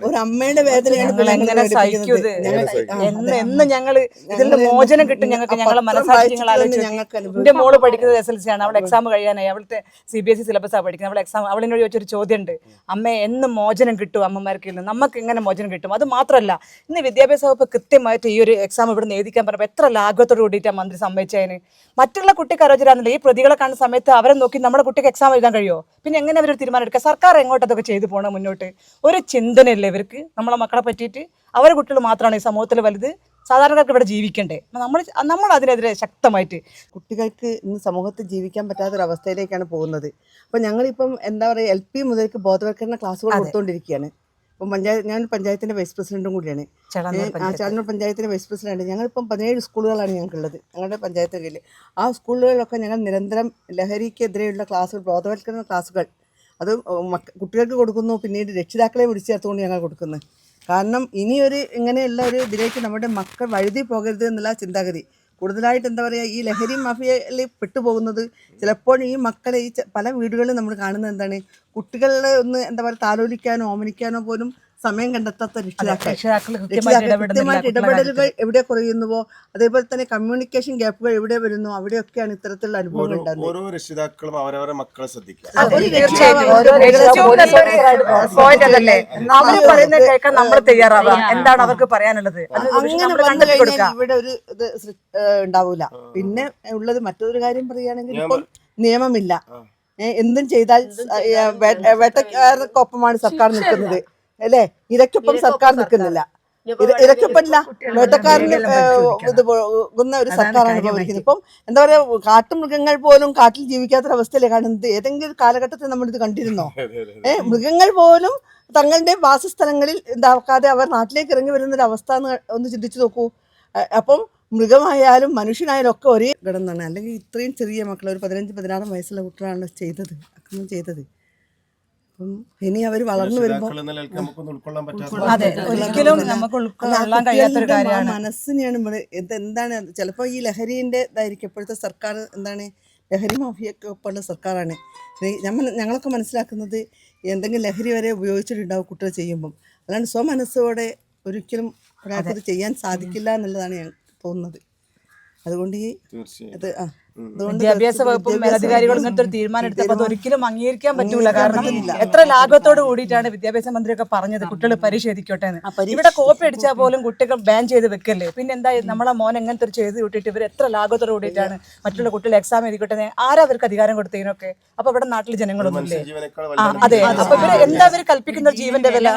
ഒരു അമ്മയുടെ വേദനയാണ് ഞങ്ങൾ ഞങ്ങൾ എങ്ങനെ സഹിക്കും ഇത്? പഠിപ്പിക്കുന്നത്. ഞങ്ങൾ- ആ, എന്ന് ഞങ്ങൾ ഇതിൽ മോചനം കിട്ടും ഞങ്ങൾക്ക് ഞങ്ങളെ പത്രം മനസ്സാക്ഷി നിങ്ങൾ വായിച്ചിട്ട് ആലോചിച്ച് ഞങ്ങൾക്ക് നോക്ക്. അനുഭവിക്കാം. എന്റെ മോൾ പഠിക്കുന്നത് എസ് എൽ സി ആണ്. അവൾ എക്സാം കഴിയാനായി. അവളുടെ സി ബി എസ് ഇ സിലബസാണ് പഠിക്കുന്നത്. അവളെ എക്സാം അവളിനോട് ചോദിച്ചൊരു ചോദ്യമുണ്ട്. അമ്മ എന്ന് മോചനം കിട്ടും അമ്മമാർക്ക് ഇന്ന് നമുക്ക് എങ്ങനെ മോചനം കിട്ടും? അത് മാത്രമല്ല ഇന്ന് വിദ്യാഭ്യാസ വകുപ്പ് കൃത്യമായിട്ട് ഈ ഒരു എക്സാം ഇവിടെ നിന്ന് എഴുതിക്കാൻ പറഞ്ഞപ്പോൾ എത്ര ലാഘവത്തോട് കൂടിയിട്ടാണ് മന്ത്രി സമ്മതിച്ചതിന്? മറ്റുള്ള കുട്ടിക്ക് അരോചരാന്നില്ല ഈ പ്രതികളെ കാണുന്ന സമയത്ത് അവരെ നോക്കി നമ്മുടെ കുട്ടിക്ക് എക്സാം എഴുതാൻ കഴിയുമോ? പിന്നെ എങ്ങനെ അവരൊരു തീരുമാനം എടുക്കുക? സർക്കാർ എങ്ങോട്ടതൊക്കെ ചെയ്തു പോകണം മുന്നോട്ട്? ഒരു ചിന്തനയില്ലേ ഇവർക്ക് നമ്മളെ മക്കളെ പറ്റിയിട്ട് അവരെ കുട്ടികൾ മാത്രമാണ് ഈ സമൂഹത്തിൽ വലുത്. സാധാരണക്കാർക്ക് ഇവിടെ ജീവിക്കണ്ടേ? നമ്മൾ നമ്മൾ അതിനെതിരെ ശക്തമായിട്ട്. കുട്ടികൾക്ക് ഇന്ന് സമൂഹത്തിൽ ജീവിക്കാൻ പറ്റാത്തൊരവസ്ഥയിലേക്കാണ് പോകുന്നത്. അപ്പോൾ ഞങ്ങളിപ്പം എന്താ പറയുക എൽ പി മുതൽക്ക് ബോധവൽക്കരണ ക്ലാസ്സുകൾ കൊടുത്തുകൊണ്ടിരിക്കുകയാണ് ഇപ്പം പഞ്ചായത്ത് ഞാൻ പഞ്ചായത്തിന്റെ വൈസ് പ്രസിഡന്റും കൂടിയാണ്. ചേളന്നൂർ പഞ്ചായത്തിന്റെ വൈസ് പ്രസിഡന്റ് ഞങ്ങളിപ്പം പതിനേഴ് സ്കൂളുകളാണ് ഞങ്ങൾക്കുള്ളത്. ഞങ്ങളുടെ പഞ്ചായത്തിൽ കീഴിൽ. ആ സ്കൂളുകളിലൊക്കെ ഞങ്ങൾ നിരന്തരം ലഹരിക്കെതിരെയുള്ള ക്ലാസ്സുകൾ ബോധവൽക്കരണ ക്ലാസ്സുകൾ അത് കുട്ടികൾക്ക് കൊടുക്കുന്നു പിന്നീട് രക്ഷിതാക്കളെ വിളിച്ചു ചേർത്തുകൊണ്ട് ഞങ്ങൾ കൊടുക്കുന്നത് കാരണം ഇനിയൊരു ഇങ്ങനെയുള്ള ഒരു ഇതിലേക്ക് നമ്മുടെ മക്കൾ വഴുതി പോകരുത് എന്നുള്ള ചിന്താഗതി. കൂടുതലായിട്ട് എന്താ പറയുക ഈ ലഹരി മാഫിയയിൽ പെട്ടുപോകുന്നത് ചിലപ്പോൾ ഈ മക്കളെ ഈ പല വീടുകളിലും നമ്മൾ കാണുന്നത് എന്താണ് കുട്ടികളെ ഒന്ന് എന്താ പറയുക താലോലിക്കാനോ ഓമനിക്കാനോ പോലും സമയം കണ്ടെത്താത്ത രക്ഷിതാക്കൾ. രക്ഷിതാക്കൾ കൃത്യമായിട്ട് ഇടപെടലുകൾ എവിടെ കുറയുന്നുവോ അതേപോലെ തന്നെ കമ്മ്യൂണിക്കേഷൻ ഗ്യാപ്പുകൾ എവിടെ വരുന്നു അവിടെയൊക്കെയാണ് ഇത്തരത്തിലുള്ള അനുഭവങ്ങൾ ഓരോ ഉണ്ടാകുന്നത്. ഓരോ രക്ഷിതാക്കളും അവരവരെ മക്കളെ ശ്രദ്ധിക്കുക. അവർ പറയുന്നത് കേൾക്കാൻ നമ്മൾ തയ്യാറാവുക. എന്താണ് അവർക്ക് പറയാനുള്ളത്? അങ്ങനെ വന്നു കഴിഞ്ഞാൽ ഇവിടെ ഒരു ഇത് ഉണ്ടാവൂല. പിന്നെ ഉള്ളത് മറ്റൊരു കാര്യം പറയുകയാണെങ്കിൽ ഇപ്പം നിയമമില്ല. എന്തും ചെയ്താൽ വേട്ടക്കാർക്കൊപ്പമാണ് സർക്കാർ നിൽക്കുന്നത്. അല്ലേ? ഇരയ്ക്കൊപ്പം സർക്കാർ നിൽക്കുന്നില്ല. ഇര- ഇരയ്ക്കൊപ്പമില്ല വേട്ടക്കാരന് ഇത് പോകുന്ന ഒരു സർക്കാരാണ് ഇപ്പോൾ ഭരിക്കുന്നത് ഇപ്പം എന്താ പറയാ കാട്ടുമൃഗങ്ങൾ പോലും കാട്ടിൽ ജീവിക്കാത്തൊരവസ്ഥയിലെ കാണുന്നത്. ഏതെങ്കിലും ഒരു കാലഘട്ടത്തിൽ നമ്മൾ ഇത് കണ്ടിരുന്നോ ഏഹ് മൃഗങ്ങൾ പോലും തങ്ങളുടെ വാസസ്ഥലങ്ങളിൽ ഇതാക്കാതെ അവർ നാട്ടിലേക്ക് ഇറങ്ങി വരുന്ന ഒരു അവസ്ഥ എന്ന് ഒന്ന് ചിന്തിച്ചു നോക്കൂ. അപ്പം മൃഗമായാലും മനുഷ്യനായാലും ഒക്കെ ഒരേ ഘടന അല്ലെങ്കിൽ ഇത്രയും ചെറിയ മക്കൾ ഒരു പതിനഞ്ച് പതിനാറ് വയസ്സുള്ള കുട്ടികളാണ് ചെയ്തത് അക്രമം ചെയ്തത്. അപ്പം ഇനി അവർ വളർന്നു വരുമ്പോൾ അതെ ഒരിക്കലും നമുക്ക് ഉൾക്കൊള്ളാൻ കഴിയാത്തൊരു കാര്യമാണ്. മനസ്സിനെയാണ് നമ്മൾ ഇത് എന്താണ് ചിലപ്പോൾ ഈ ലഹരിന്റെ ഇതായിരിക്കും. ഇപ്പോഴത്തെ സർക്കാർ എന്താണ്? ലഹരി മാഫിയൊക്കെ ഒപ്പമുള്ള സർക്കാരാണ്. നമ്മൾ ഞങ്ങളൊക്കെ മനസ്സിലാക്കുന്നത് എന്തെങ്കിലും ലഹരി വരെ ഉപയോഗിച്ചിട്ടുണ്ടാവും കുട്ടികൾ ചെയ്യുമ്പം. അല്ലാണ്ട് സ്വമനസ്സോടെ ഒരിക്കലും ഒരാൾക്ക് ചെയ്യാൻ സാധിക്കില്ല എന്നുള്ളതാണ് ഞാൻ തോന്നുന്നത്. അതുകൊണ്ട് ഈ തീർച്ചയായും. ആ അതുകൊണ്ട് വിദ്യാഭ്യാസ വകുപ്പും മേലധികാരികളും ഇങ്ങനത്തെ ഒരു തീരുമാനം എടുത്തപ്പോൾ അത് ഒരിക്കലും അംഗീകരിക്കാൻ പറ്റൂല. കാരണം എത്ര ലാഘവത്തോട് കൂടിയിട്ടാണ് വിദ്യാഭ്യാസ മന്ത്രിയൊക്കെ പറഞ്ഞത് കുട്ടികൾ പരീക്ഷ എഴുതിക്കോട്ടെ ഇവിടെ കോപ്പി അടിച്ചാൽ പോലും കുട്ടികൾ ബാൻ ചെയ്ത് വെക്കല്ലേ? പിന്നെ എന്താ നമ്മളെ മോൻ എങ്ങനത്തെ ഒരു ചെയ്ത് വിട്ടിട്ട് ഇവർ എത്ര ലാഘവത്തോട് കൂടിയിട്ടാണ് മറ്റുള്ള കുട്ടികൾ എക്സാം എഴുതിക്കോട്ടെ ആരാ അവർക്ക് അധികാരം കൊടുത്തതിനൊക്കെ? അപ്പൊ ഇവിടെ നാട്ടിൽ ജനങ്ങളൊന്നുമില്ലേ ഇല്ലേ അതെ. അപ്പൊ ഇവർ എന്താ ഇവർ കൽപ്പിക്കുന്ന ജീവന്റെ വില?